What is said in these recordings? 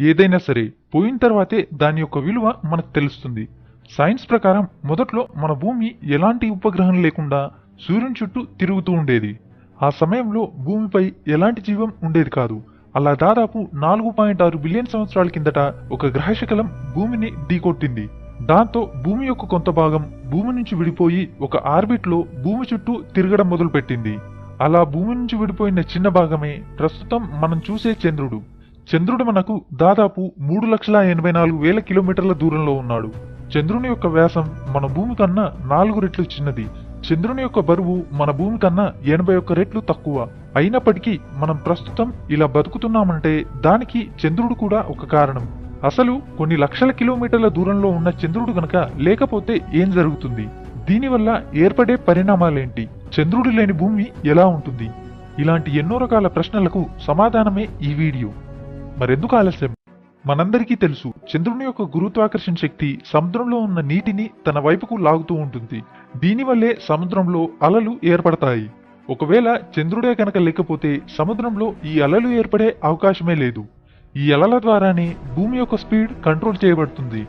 ఏదైనా సరే పోయిన తర్వాతే దాని యొక్క విలువ మనకు తెలుస్తుంది. సైన్స్ ప్రకారం మొదట్లో మన భూమి ఎలాంటి ఉపగ్రహం లేకుండా సూర్యుని చుట్టూ తిరుగుతూ ఉండేది. ఆ సమయంలో భూమిపై ఎలాంటి జీవం ఉండేది కాదు. అలా దాదాపు నాలుగు పాయింట్ ఆరు బిలియన్ సంవత్సరాల కిందట ఒక గ్రహశకలం భూమిని ఢీకొట్టింది. దాంతో భూమి యొక్క కొంత భాగం భూమి నుంచి విడిపోయి ఒక ఆర్బిట్లో భూమి చుట్టూ తిరగడం మొదలుపెట్టింది. అలా భూమి నుంచి విడిపోయిన చిన్న భాగమే ప్రస్తుతం మనం చూసే చంద్రుడు. చంద్రుడు మనకు దాదాపు మూడు లక్షల ఎనభై నాలుగు వేల కిలోమీటర్ల దూరంలో ఉన్నాడు. చంద్రుని యొక్క వ్యాసం మన భూమి కన్నా నాలుగు రెట్లు చిన్నది. చంద్రుని యొక్క బరువు మన భూమి కన్నా ఎనభై ఒక్క రెట్లు తక్కువ. అయినప్పటికీ మనం ప్రస్తుతం ఇలా బతుకుతున్నామంటే దానికి చంద్రుడు కూడా ఒక కారణం. అసలు కొన్ని లక్షల కిలోమీటర్ల దూరంలో ఉన్న చంద్రుడు గనక లేకపోతే ఏం జరుగుతుంది? దీనివల్ల ఏర్పడే పరిణామాలేంటి? చంద్రుడు లేని భూమి ఎలా ఉంటుంది? ఇలాంటి ఎన్నో రకాల ప్రశ్నలకు సమాధానమే ఈ వీడియో. మరెందుకు ఆలస్యం? మనందరికీ తెలుసు చంద్రుని యొక్క గురుత్వాకర్షణ శక్తి సముద్రంలో ఉన్న నీటిని తన వైపుకు లాగుతూ ఉంటుంది. దీనివల్లే సముద్రంలో అలలు ఏర్పడతాయి. ఒకవేళ చంద్రుడే కనుక లేకపోతే సముద్రంలో ఈ అలలు ఏర్పడే అవకాశమే లేదు. ఈ అలల ద్వారానే భూమి యొక్క స్పీడ్ కంట్రోల్ చేయబడుతుంది.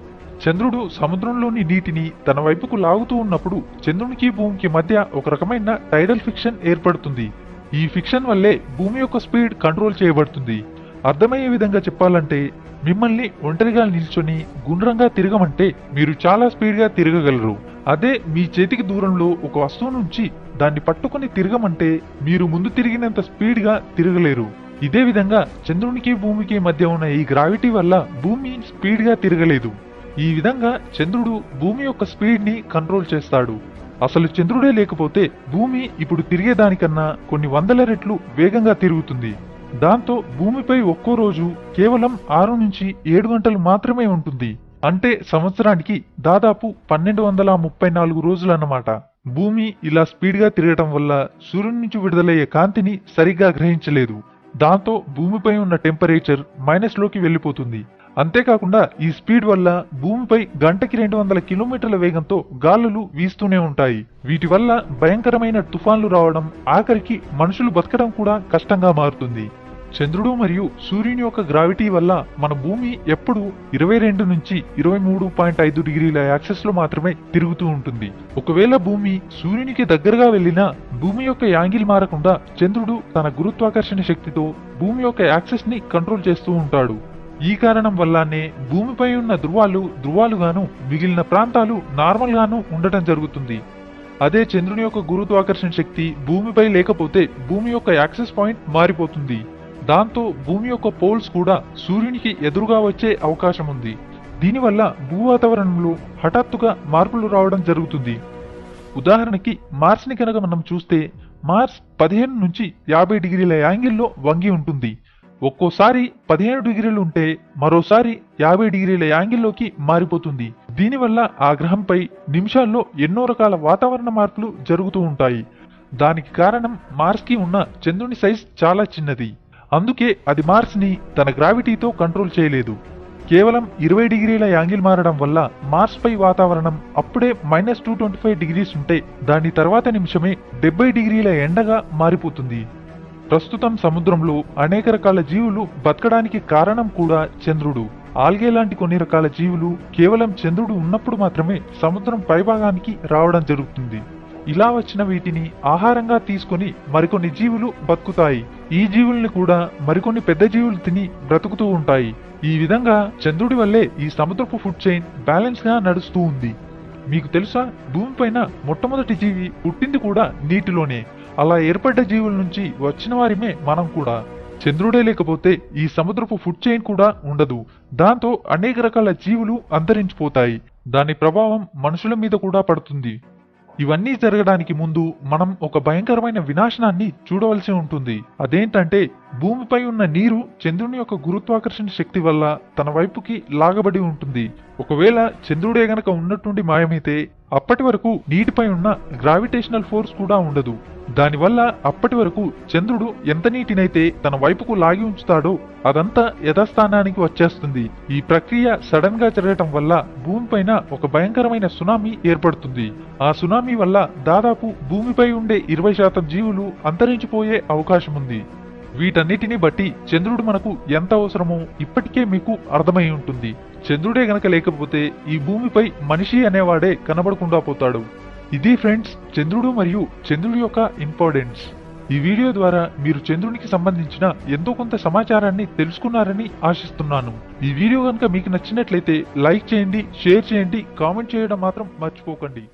చంద్రుడు సముద్రంలోని నీటిని తన వైపుకు లాగుతూ ఉన్నప్పుడు చంద్రునికి భూమికి మధ్య ఒక రకమైన టైడల్ ఫిక్షన్ ఏర్పడుతుంది. ఈ ఫిక్షన్ వల్లే భూమి యొక్క స్పీడ్ కంట్రోల్ చేయబడుతుంది. అర్థమయ్యే విధంగా చెప్పాలంటే మిమ్మల్ని ఒంటరిగా నిల్చొని గుండ్రంగా తిరగమంటే మీరు చాలా స్పీడ్గా తిరగగలరు. అదే మీ చేతికి దూరంలో ఒక వస్తువు నుంచి దాన్ని పట్టుకొని తిరగమంటే మీరు ముందు తిరిగినంత స్పీడ్గా తిరగలేరు. ఇదే విధంగా చంద్రునికి భూమికి మధ్య ఉన్న ఈ గ్రావిటీ వల్ల భూమి స్పీడ్గా తిరగలేదు. ఈ విధంగా చంద్రుడు భూమి యొక్క స్పీడ్ని కంట్రోల్ చేస్తాడు. అసలు చంద్రుడే లేకపోతే భూమి ఇప్పుడు తిరిగేదానికన్నా కొన్ని వందల రెట్లు వేగంగా తిరుగుతుంది. దాంతో భూమిపై ఒక్కో రోజు కేవలం ఆరు నుంచి ఏడు గంటలు మాత్రమే ఉంటుంది. అంటే సంవత్సరానికి దాదాపు పన్నెండు వందల ముప్పై నాలుగు రోజులన్నమాట. భూమి ఇలా స్పీడ్గా తిరగటం వల్ల సూర్యుడి నుంచి విడుదలయ్యే కాంతిని సరిగ్గా గ్రహించలేదు. దాంతో భూమిపై ఉన్న టెంపరేచర్ మైనస్లోకి వెళ్ళిపోతుంది. అంతేకాకుండా ఈ స్పీడ్ వల్ల భూమిపై గంటకి రెండు వందల కిలోమీటర్ల వేగంతో గాలులు వీస్తూనే ఉంటాయి. వీటి వల్ల భయంకరమైన తుఫాన్లు రావడం ఆఖరికి మనుషులు బతకడం కూడా కష్టంగా మారుతుంది. చంద్రుడు మరియు సూర్యుని యొక్క గ్రావిటీ వల్ల మన భూమి ఎప్పుడు ఇరవై రెండు నుంచి ఇరవై మూడు పాయింట్ ఐదు డిగ్రీల యాక్సెస్లో మాత్రమే తిరుగుతూ ఉంటుంది. ఒకవేళ భూమి సూర్యునికి దగ్గరగా వెళ్ళినా భూమి యొక్క యాంగిల్ మారకుండా చంద్రుడు తన గురుత్వాకర్షణ శక్తితో భూమి యొక్క యాక్సెస్ని కంట్రోల్ చేస్తూ ఉంటాడు. ఈ కారణం వల్లనే భూమిపై ఉన్న ధృవాలు ధృవాలుగాను మిగిలిన ప్రాంతాలు నార్మల్ గాను ఉండటం జరుగుతుంది. అదే చంద్రుని యొక్క గురుత్వాకర్షణ శక్తి భూమిపై లేకపోతే భూమి యొక్క యాక్సెస్ పాయింట్ మారిపోతుంది. దాంతో భూమి యొక్క పోల్స్ కూడా సూర్యునికి ఎదురుగా వచ్చే అవకాశం ఉంది. దీనివల్ల భూ వాతావరణంలో హఠాత్తుగా మార్పులు రావడం జరుగుతుంది. ఉదాహరణకి మార్స్ని కనుక మనం చూస్తే మార్స్ పదిహేను నుంచి యాభై డిగ్రీల యాంగిల్లో వంగి ఉంటుంది. ఒక్కోసారి పదిహేను డిగ్రీలు ఉంటే మరోసారి యాభై డిగ్రీల యాంగిల్లోకి మారిపోతుంది. దీనివల్ల ఆ గ్రహంపై నిమిషాల్లో ఎన్నో రకాల వాతావరణ మార్పులు జరుగుతూ ఉంటాయి. దానికి కారణం మార్స్కి ఉన్న చంద్రుని సైజ్ చాలా చిన్నది. అందుకే అది మార్స్ని తన గ్రావిటీతో కంట్రోల్ చేయలేదు. కేవలం ఇరవై డిగ్రీల యాంగిల్ మారడం వల్ల మార్స్ పై వాతావరణం అప్పుడే minus two twenty five degrees ఉంటే దాని తర్వాత నిమిషమే డెబ్బై డిగ్రీల ఎండగా మారిపోతుంది. ప్రస్తుతం సముద్రంలో అనేక రకాల జీవులు బతకడానికి కారణం కూడా చంద్రుడు. ఆల్గే లాంటి కొన్ని రకాల జీవులు కేవలం చంద్రుడు ఉన్నప్పుడు మాత్రమే సముద్రం పైభాగానికి రావడం జరుగుతుంది. ఇలా వచ్చిన వీటిని ఆహారంగా తీసుకొని మరికొన్ని జీవులు బతుకుతాయి. ఈ జీవుల్ని కూడా మరికొన్ని పెద్ద జీవులు తిని బ్రతుకుతూ ఉంటాయి. ఈ విధంగా చంద్రుడి వల్లే ఈ సముద్రపు ఫుడ్ చైన్ బ్యాలెన్స్గా నడుస్తూ ఉంది. మీకు తెలుసా? భూమిపైన మొట్టమొదటి జీవి పుట్టింది కూడా నీటిలోనే. అలా ఏర్పడ్డ జీవుల నుంచి వచ్చిన వారిమే మనం కూడా. చంద్రుడే లేకపోతే ఈ సముద్రపు ఫుడ్ చైన్ కూడా ఉండదు. దాంతో అనేక రకాల జీవులు అంతరించిపోతాయి. దాని ప్రభావం మనుషుల మీద కూడా పడుతుంది. ఇవన్నీ జరగడానికి ముందు మనం ఒక భయంకరమైన వినాశనాన్ని చూడవలసి ఉంటుంది. అదేంటంటే భూమిపై ఉన్న నీరు చంద్రుని యొక్క గురుత్వాకర్షణ శక్తి వల్ల తన వైపుకి లాగబడి ఉంటుంది. ఒకవేళ చంద్రుడే గనక ఉన్నట్టుండి మాయమైతే అప్పటి వరకు నీటిపై ఉన్న గ్రావిటేషనల్ ఫోర్స్ కూడా ఉండదు. దానివల్ల అప్పటి వరకు చంద్రుడు ఎంత నీటినైతే తన వైపుకు లాగి ఉంచుతాడో అదంతా యథాస్థానానికి వచ్చేస్తుంది. ఈ ప్రక్రియ సడన్గా జరగటం వల్ల భూమిపైన ఒక భయంకరమైన సునామీ ఏర్పడుతుంది. ఆ సునామీ వల్ల దాదాపు భూమిపై ఉండే ఇరవై శాతం జీవులు అంతరించిపోయే అవకాశం ఉంది వీటన్నిటిని బట్టి చంద్రుడు మనకు ఎంత అవసరమో ఇప్పటికే మీకు అర్థమై ఉంటుంది. చంద్రుడే గనక లేకపోతే ఈ భూమిపై మనిషి అనేవాడే కనబడకుండా పోతాడు. ఇది ఫ్రెండ్స్ చంద్రుడు మరియు చంద్రుడి యొక్క ఇంపార్టెన్స్. ఈ వీడియో ద్వారా మీరు చంద్రునికి సంబంధించిన ఎంతో కొంత సమాచారాన్ని తెలుసుకున్నారని ఆశిస్తున్నాను. ఈ వీడియో కనుక మీకు నచ్చినట్లయితే లైక్ చేయండి షేర్ చేయండి కామెంట్ చేయడం మాత్రం మర్చిపోకండి.